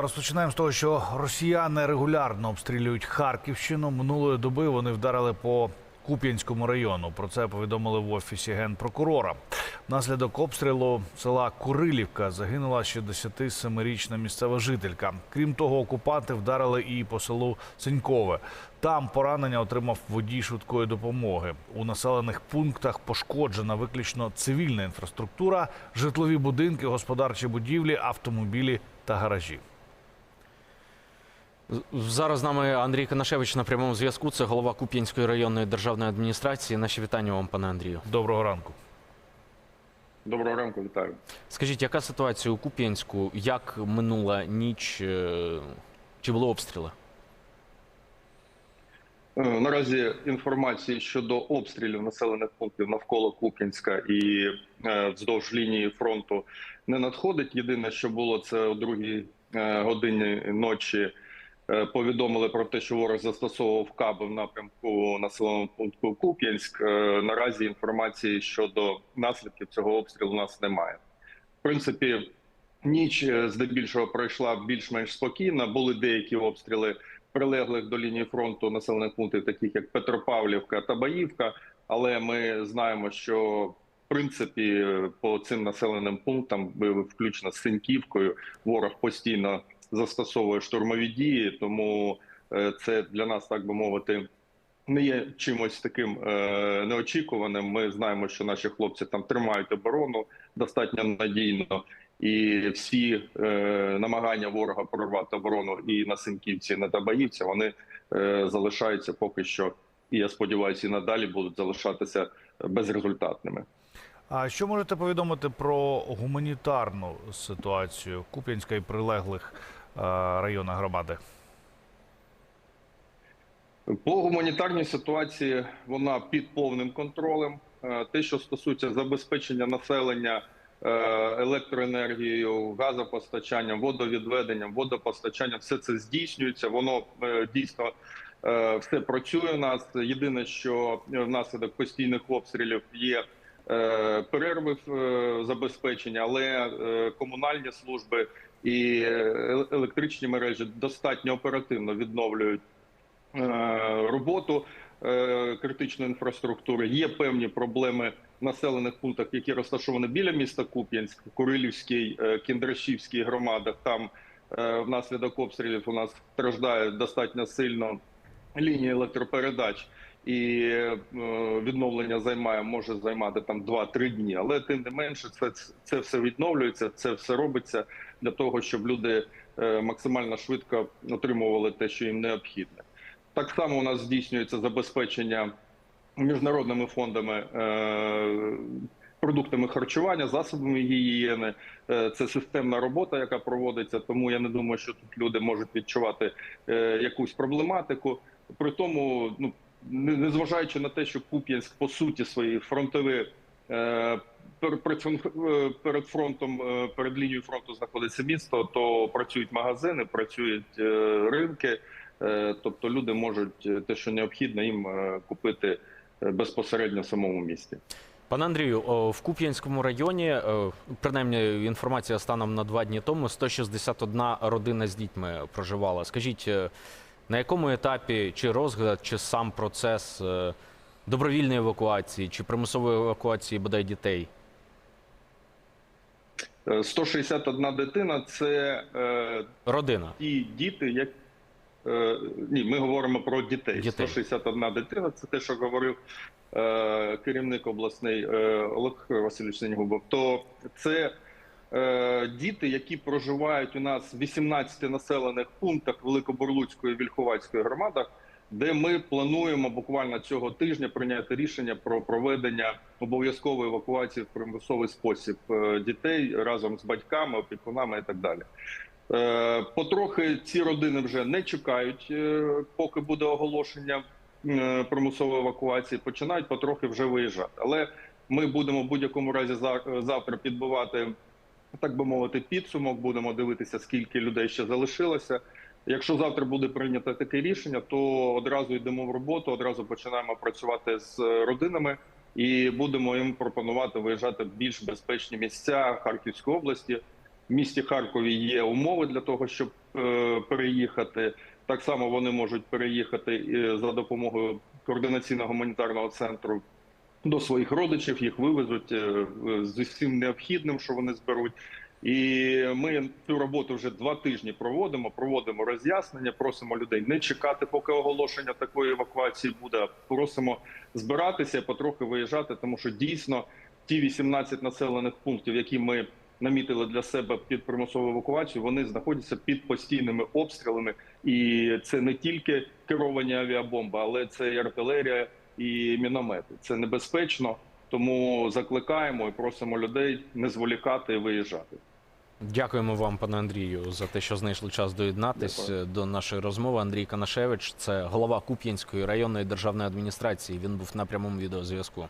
Розпочинаємо з того, що росіяни регулярно обстрілюють Харківщину. Минулої доби вони вдарили по Куп'янському району. Про це повідомили в офісі генпрокурора. Внаслідок обстрілу села Курилівка загинула 67-річна місцева жителька. Крім того, окупанти вдарили і по селу Синькове. Там поранення отримав водій швидкої допомоги. У населених пунктах пошкоджена виключно цивільна інфраструктура, житлові будинки, господарчі будівлі, автомобілі та гаражі. Зараз з нами Андрій Канашевич на прямому зв'язку. Це голова Куп'янської районної державної адміністрації. Наші вітання вам, пане Андрію. Доброго ранку. Доброго ранку, вітаю. Скажіть, яка ситуація у Куп'янську? Як минула ніч? е, Чи були обстріли? Е, Наразі інформації щодо обстрілів населених пунктів навколо Куп'янська і е, вздовж лінії фронту не надходить. Єдине, що було це о другій годині ночі. Е, Повідомили про те, що ворог застосовував каби в напрямку населеного пункту Куп'янськ. Е, Наразі інформації щодо наслідків цього обстрілу у нас немає. В принципі, ніч е, здебільшого пройшла більш-менш спокійно. Були деякі обстріли прилеглих до лінії фронту населених пунктів, таких як Петропавлівка та Баївка. Але ми знаємо, що в принципі по цим населеним пунктам, включно з Синьківкою, ворог постійно застосовує штурмові дії, тому е, це для нас, так би мовити. Не є чимось таким е, неочікуваним. Ми знаємо, що наші хлопці там тримають оборону достатньо надійно, і всі е, намагання ворога прорвати оборону і на Синківці, і на Табаївці, вони е, залишаються поки що. І я сподіваюся, і надалі будуть залишатися безрезультатними. А що можете повідомити про гуманітарну ситуацію Куп'янська і прилеглих е, районах громади? По гуманітарній ситуації вона під повним контролем. Е, Те, що стосується забезпечення населення е, електроенергією, газопостачанням, водовідведенням, водопостачанням, все це здійснюється. Воно дійсно все працює у нас. Єдине, що внаслідок постійних обстрілів є перерви в забезпеченні, але комунальні служби і е, електричні мережі достатньо оперативно відновлюють е, роботу е, критичної інфраструктури. Є певні проблеми в населених пунктах, які розташовані біля міста Куп'янськ, Курилівській, е, Кіндрашівській громадах. Там е, внаслідок обстрілів у нас страждає достатньо сильно лінії електропередач. І е, відновлення займає може займати там 2-3 дні, але тим не менше, це це все відновлюється, це все робиться для того, щоб люди е, максимально швидко отримували те, що їм необхідне. Так само у нас здійснюється забезпечення міжнародними фондами е, продуктами харчування, засобами гігієни. Це системна робота, яка проводиться. Тому я не думаю, що тут люди можуть відчувати якусь проблематику. При тому, ну незважаючи на те, що Куп'янськ по суті своїй фронтовий. е, е, перед фронтом, е, перед лінією фронту знаходиться місто, то працюють магазини, працюють ринки. Тобто люди можуть те, що необхідно, їм купити безпосередньо в самому місті. Пане Андрію, в Куп'янському районі, принаймні інформація станом на два дні тому, 161 родина з дітьми проживала. Скажіть, на якому етапі чи розгляд, чи сам процес е, добровільної евакуації, чи примусової евакуації бодай дітей? Е, 161 дитина це е, Родина. ті діти, як е, ні, ми говоримо про дітей. Дітей. 161 дитина. Це те, що говорив е, керівник обласний е, Олег Васильович Сенігубов. То це е, діти, які проживають у нас в 18 населених пунктах Великобурлуцької і Вільховацької громадах. Де ми плануємо буквально цього тижня прийняти рішення про проведення обов'язкової евакуації в примусовий спосіб е, дітей разом з батьками, опікунами і так далі. Е, Потрохи ці родини вже не чекають, е, поки буде оголошення е, примусової евакуації. Починають потрохи вже виїжджати. Але ми будемо в будь-якому разі за- завтра підбивати, так би мовити, підсумок. Будемо дивитися, скільки людей ще залишилося. Якщо завтра буде прийнято таке рішення, то одразу йдемо в роботу, одразу починаємо працювати з родинами і будемо їм пропонувати виїжджати в більш безпечні місця Харківської області. В місті Харкові є умови для того, щоб е, переїхати. Так само вони можуть переїхати е, за допомогою координаційного гуманітарного центру до своїх родичів, їх вивезуть е, з усім необхідним, що вони зберуть. І ми цю роботу вже два тижні проводимо. Проводимо роз'яснення, просимо людей не чекати, поки оголошення такої евакуації буде. Просимо збиратися потрохи виїжджати, тому що дійсно ті 18 населених пунктів, які ми намітили для себе під примусову евакуацію, вони знаходяться під постійними обстрілами, і це не тільки керовані авіабомби, але це і артилерія і міномети. Це небезпечно. Тому закликаємо і просимо людей не зволікати і виїжджати. Дякуємо вам, пане Андрію, за те, що знайшли час доєднатись Дякую. до нашої розмови. Андрій Канашевич, це голова Куп'янської районної державної адміністрації. Він був на прямому відеозв'язку.